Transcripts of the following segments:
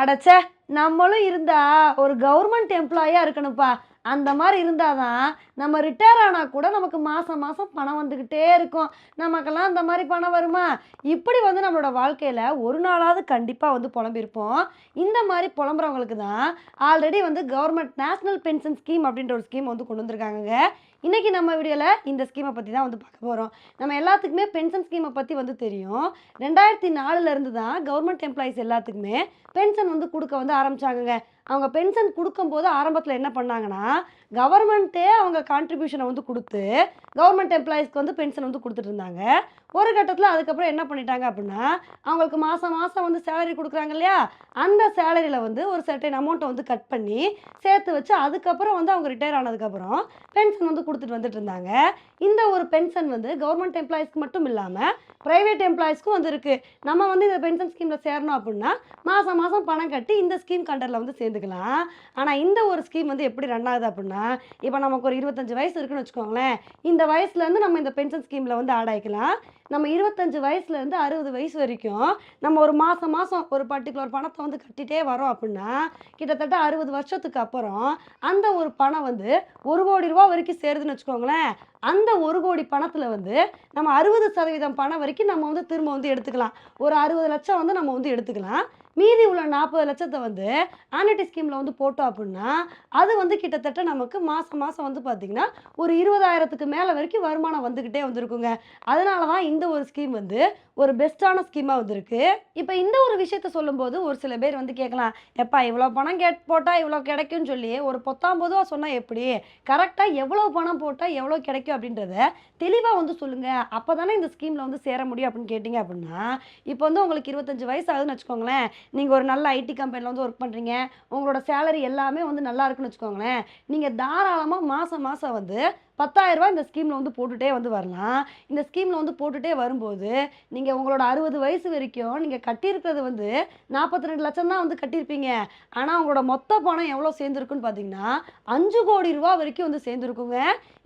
அடைச்சே நம்மளும் இருந்தா ஒரு கவர்மெண்ட் எம்ப்ளாயாக இருக்கணும்ப்பா. அந்த மாதிரி இருந்தால் தான் நம்ம ரிட்டையர் ஆனால் கூட நமக்கு மாதம் மாதம் பணம் வந்துக்கிட்டே இருக்கும். நமக்கெல்லாம் அந்த மாதிரி பணம் வருமா? இப்படி வந்து நம்மளோட வாழ்க்கையில் ஒரு நாளாவது கண்டிப்பாக வந்து புலம்பிருப்போம். இந்த மாதிரி புலம்புறவங்களுக்கு தான் ஆல்ரெடி வந்து கவர்மெண்ட் நேஷ்னல் பென்ஷன் ஸ்கீம் அப்படின்ற ஒரு ஸ்கீம் வந்து கொண்டு வந்திருக்காங்க இன்றைக்கி நம்ம வீடியோவில் இந்த ஸ்கீமை பற்றி தான் வந்து பார்க்க போகிறோம் நம்ம எல்லாத்துக்குமே பென்ஷன் ஸ்கீமை பற்றி வந்து தெரியும். ரெண்டாயிரத்தி நாலுலேருந்து தான் கவர்மெண்ட் எம்ப்ளாயிஸ் எல்லாத்துக்குமே பென்ஷன் வந்து கொடுக்க வந்து ஆரம்பித்தாங்க அவங்க பென்ஷன் கொடுக்கும்போது ஆரம்பத்தில் என்ன பண்ணாங்கன்னா கவர்மெண்ட்டே அவங்க கான்ட்ரிபியூஷனை வந்து கொடுத்து கவர்மெண்ட் எம்ப்ளாயீஸ்க்கு வந்து பென்ஷன் வந்து கொடுத்துட்டு இருந்தாங்க. ஒரு கட்டத்தில் அதுக்கப்புறம் என்ன பண்ணிட்டாங்க அப்படின்னா அவங்களுக்கு மாதம் மாதம் வந்து சேலரி கொடுக்குறாங்க இல்லையா? அந்த சேலரியில் வந்து ஒரு சர்டைன் அமௌண்ட்டை வந்து கட் பண்ணி சேர்த்து வச்சு அதுக்கப்புறம் வந்து அவங்க ரிட்டையர் ஆனதுக்கப்புறம் பென்ஷன் வந்து கொடுத்துட்டு வந்துட்டு இருந்தாங்க. இந்த ஒரு பென்ஷன் வந்து கவர்மெண்ட் எம்ப்ளாயீஸ்க்கு மட்டும் இல்லாமல் ப்ரைவேட் எம்ப்ளாயிஸ்க்கும் வந்து இருக்குது நம்ம வந்து இந்த பென்ஷன் ஸ்கீமில் சேரணும் அப்படின்னா மாதம் மாதம் பணம் கட்டி இந்த ஸ்கீம் கண்டரில் வந்து சேர்ந்துக்கலாம். ஆனால் இந்த ஒரு ஸ்கீம் வந்து எப்படி ரன் ஆகுது அப்படின்னா இப்போ நமக்கு ஒரு இருபத்தஞ்சு வயசு இருக்குன்னு வச்சுக்கோங்களேன். இந்த வயசுலேருந்து நம்ம இந்த பென்ஷன் ஸ்கீமில் வந்து ஆட் ஆகிக்கலாம் நம்ம இருபத்தஞ்சு வயசுலேருந்து அறுபது வயசு வரைக்கும் நம்ம ஒரு மாதம் மாதம் ஒரு பர்டிகுலர் பணத்தை வந்து கட்டிகிட்டே வரோம் அப்படின்னா கிட்டத்தட்ட அறுபது வருஷத்துக்கு அப்புறம் அந்த ஒரு பணம் வந்து ஒரு கோடி ரூபா வரைக்கும் சேருதுன்னு வச்சுக்கோங்களேன். அந்த ஒரு கோடி பணத்தில் வந்து நம்ம அறுபது சதவீதம் பணம் வரைக்கும் நம்ம வந்து திரும்ப வந்து எடுத்துக்கலாம். ஒரு அறுபது லட்சம் வந்து நம்ம வந்து எடுத்துக்கலாம். மீதி உள்ள நாற்பது லட்சத்தை வந்து ஆனிட்டி ஸ்கீமில் வந்து போட்டோம் அப்படின்னா அது வந்து கிட்டத்தட்ட நமக்கு மாதம் மாதம் வந்து பார்த்திங்கன்னா ஒரு இருபதாயிரத்துக்கு மேலே வரைக்கும் வருமானம் வந்துக்கிட்டே வந்திருக்குங்க. அதனால தான் இந்த ஒரு ஸ்கீம் வந்து ஒரு பெஸ்ட்டான ஸ்கீமாக வந்திருக்கு. இப்போ இந்த ஒரு விஷயத்த சொல்லும்போது ஒரு சில பேர் வந்து கேட்கலாம் எப்பா இவ்வளோ பணம் கேட் போட்டால் இவ்வளோ கிடைக்கும்னு சொல்லி ஒரு பொத்தாம் பொதுவாக சொன்னால் எப்படி கரெக்டாக எவ்வளோ பணம் போட்டால் எவ்வளோ கிடைக்கும்? அப்படின்றத தெளிவாக வந்து சொல்லுங்கள் அப்போ தானே இந்த ஸ்கீமில் வந்து சேர முடியும் அப்படின்னு கேட்டிங்க அப்படின்னா இப்போ வந்து உங்களுக்கு இருபத்தஞ்சு வயசு ஆகுதுன்னு வச்சுக்கோங்களேன். நீங்கள் ஒரு நல்ல ஐடி கம்பெனியில் வந்து ஒர்க் பண்ணுறீங்க உங்களோட சேலரி எல்லாமே வந்து நல்லா இருக்குன்னு வச்சுக்கோங்களேன். நீங்கள் தாராளமாக மாதம் மாதம் வந்து பத்தாயிரரூபா இந்த ஸ்கீமில் வந்து போட்டுகிட்டே வந்து வரலாம். இந்த ஸ்கீமில் வந்து போட்டுகிட்டே வரும்போது நீங்கள் உங்களோட அறுபது வயசு வரைக்கும் நீங்கள் கட்டியிருக்கிறது வந்து நாற்பத்தி ரெண்டு லட்சம் தான் வந்து கட்டியிருப்பீங்க. ஆனால் உங்களோட மொத்த பணம் எவ்வளோ சேர்ந்துருக்குன்னு பார்த்தீங்கன்னா அஞ்சு கோடி ரூபா வரைக்கும் வந்து சேர்ந்துருக்குங்க.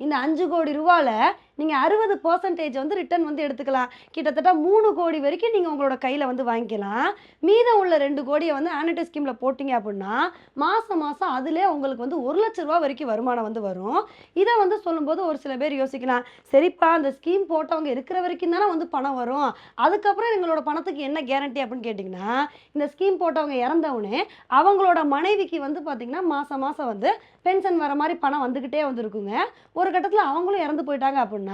இந்த அஞ்சு கோடி ரூபாவில் நீங்கள் அறுபது பர்சன்டேஜ் வந்து ரிட்டர்ன் வந்து எடுத்துக்கலாம். கிட்டத்தட்ட மூணு கோடி வரைக்கும் நீங்கள் உங்களோட கையில் வந்து வாங்கிக்கலாம். மீதம் உள்ள ரெண்டு கோடியை வந்து ஆனிட்டி ஸ்கீமில் போட்டிங்க அப்படின்னா மாதம் மாதம் அதிலே உங்களுக்கு வந்து ஒரு லட்ச ரூபா வரைக்கும் வருமானம் வந்து வரும். இதை வந்து சொல்லும்போது ஒரு சில பேர் யோசிக்கலாம். சரிப்பா அந்த ஸ்கீம் போட்டவங்க இருக்கிற வரைக்கும் தானே வந்து பணம் வரும். அதுக்கப்புறம் எங்களோட பணத்துக்கு என்ன கேரண்டி அப்படின்னு கேட்டிங்கன்னா இந்த ஸ்கீம் போட்டவங்க இறந்தவுடனே அவங்களோட மனைவிக்கு வந்து பார்த்திங்கன்னா மாதம் மாதம் வந்து பென்ஷன் வர மாதிரி பணம் வந்துக்கிட்டே வந்துருக்குங்க. ஒரு கட்டத்தில் அவங்களும் இறந்து போயிட்டாங்க அப்படின்னா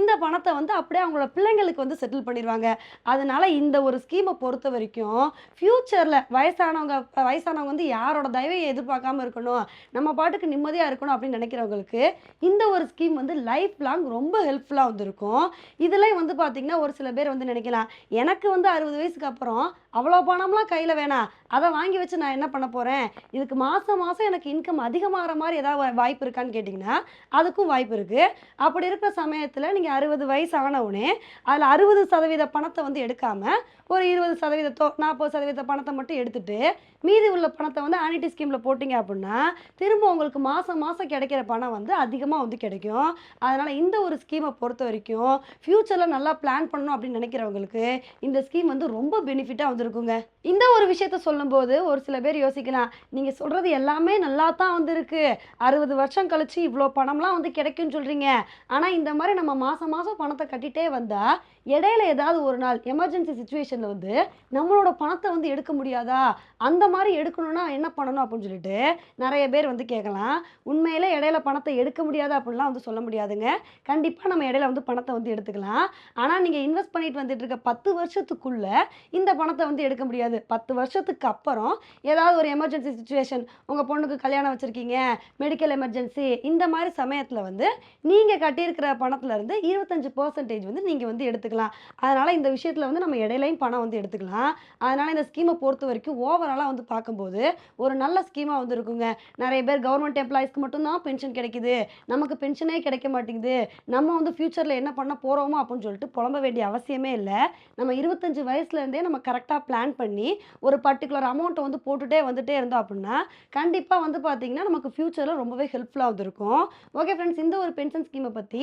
இந்த பணத்தை வந்து அப்படியே அவங்களோட பிள்ளைங்களுக்கு வந்து செட்டில் பண்ணிடுவாங்க அதனால இந்த ஒரு ஸ்கீமை பொறுத்த வரைக்கும் ஃப்யூச்சரில் வயசானவங்க வயசானவங்க வந்து யாரோட தயவையும் எதிர்பார்க்காம இருக்கணும். நம்ம பாட்டுக்கு நிம்மதியாக இருக்கணும் அப்படின்னு நினைக்கிறவங்களுக்கு இந்த ஒரு ஸ்கீம் வந்து லைஃப் லாங் ரொம்ப ஹெல்ப்ஃபுல்லாக வந்திருக்கும். இதில் வந்து பார்த்திங்கன்னா ஒரு சில பேர் வந்து நினைக்கலாம் எனக்கு வந்து அறுபது வயசுக்கு அப்புறம் அவ்வளோ பணம்லாம் கையில் வேணாம் அதை வாங்கி வச்சு நான் என்ன பண்ண போகிறேன் இதுக்கு மாதம் மாதம் எனக்கு இன்கம் அதிகமாகிற மாதிரி ஏதாவது வாய்ப்பு இருக்கான்னு கேட்டிங்கன்னா அதுக்கும் வாய்ப்பு இருக்குது அப்படி இருக்கிற சமயத்தில் நீங்கள் அறுபது வயசு ஆனவுடனே அதில் அறுபது சதவீத பணத்தை வந்து எடுக்காமல் ஒரு இருபது சதவீதத்தோ நாற்பது சதவீத பணத்தை மட்டும் எடுத்துட்டு மீதி உள்ள பணத்தை வந்து ஆனிட்டி ஸ்கீமில் போட்டிங்க அப்படின்னா திரும்ப உங்களுக்கு மாதம் மாதம் கிடைக்கிற பணம் வந்து அதிகமாக வந்து கிடைக்கும். அதனால் இந்த ஒரு ஸ்கீமை பொறுத்த வரைக்கும் ஃப்யூச்சரில் நல்லா பிளான் பண்ணணும் அப்படின்னு நினைக்கிறவங்களுக்கு இந்த ஸ்கீம் வந்து ரொம்ப பெனிஃபிட்டாக வந்துருக்குங்க. இந்த ஒரு விஷயத்த சொல்லும்போது ஒரு சில பேர் யோசிக்கலாம். நீங்கள் சொல்கிறது எல்லாமே நல்லா தான் வந்துருக்கு. அறுபது வருஷம் கழிச்சு இவ்வளோ பணம்லாம் வந்து கிடைக்கும்னு சொல்கிறீங்க ஆனால் இந்த மாதிரி நம்ம மாதம் மாதம் பணத்தை கட்டிகிட்டே வந்தால் இடையில ஏதாவது ஒரு நாள் எமர்ஜென்சி சுச்சுவேஷனில் வந்து நம்மளோட பணத்தை வந்து எடுக்க முடியாதா? அந்த மாதிரி எடுக்கணும்னா என்ன பண்ணணும் அப்படின்னு சொல்லிட்டு நிறைய பேர் வந்து கேட்கலாம். உண்மையில் இடையில பணத்தை எடுக்க முடியாது அப்படின்லாம் வந்து சொல்ல முடியாதுங்க. கண்டிப்பாக நம்ம இடையில வந்து பணத்தை வந்து எடுத்துக்கலாம். ஆனால் நீங்கள் இன்வெஸ்ட் பண்ணிட்டு வந்துட்டு இருக்க பத்து வருஷத்துக்குள்ளே இந்த பணத்தை வந்து எடுக்க முடியாது. பத்து வருஷத்துக்கு அப்புறம் ஏதாவது ஒரு எமர்ஜென்சி சுச்சுவேஷன் உங்கள் பொண்ணுக்கு கல்யாணம் வச்சுருக்கீங்க மெடிக்கல் எமர்ஜென்சி இந்த மாதிரி சமயத்தில் வந்து நீங்கள் கட்டியிருக்கிற பணம் இருந்து இருபத்தஞ்சு பர்சன்டேஜ் வந்து நீங்கள் வந்து எடுத்துக்கலாம். அதனால் இந்த விஷயத்தில் வந்து நம்ம இடையிலையும் பணம் வந்து எடுத்துக்கலாம். அதனால் இந்த ஸ்கீமை பொறுத்த வரைக்கும் ஓவராலாக வந்து பார்க்கும்போது ஒரு நல்ல ஸ்கீமாக வந்து இருக்குங்க. நிறைய பேர் கவர்மெண்ட் எம்ப்ளாயிஸ்க்கு மட்டும்தான் பென்ஷன் கிடைக்குது. நமக்கு பென்ஷனே கிடைக்க மாட்டேங்குது. நம்ம வந்து ஃப்யூச்சரில் என்ன பண்ண போகிறோமோ அப்படின்னு சொல்லிட்டு புலம்ப வேண்டிய அவசியமே இல்லை. நம்ம இருபத்தஞ்சு வயசுலேருந்தே நம்ம கரெக்டாக பிளான் பண்ணி ஒரு பர்டிகுலர் அமௌண்ட்டை வந்து போட்டுட்டே வந்துட்டே இருந்தோம் அப்படின்னா கண்டிப்பாக வந்து பார்த்தீங்கன்னா நமக்கு ஃப்யூச்சரில் ரொம்பவே ஹெல்ப்ஃபுல்லாக வந்திருக்கும் ஓகே ஃப்ரெண்ட்ஸ் இந்த ஒரு பென்ஷன் ஸ்கீமை பற்றி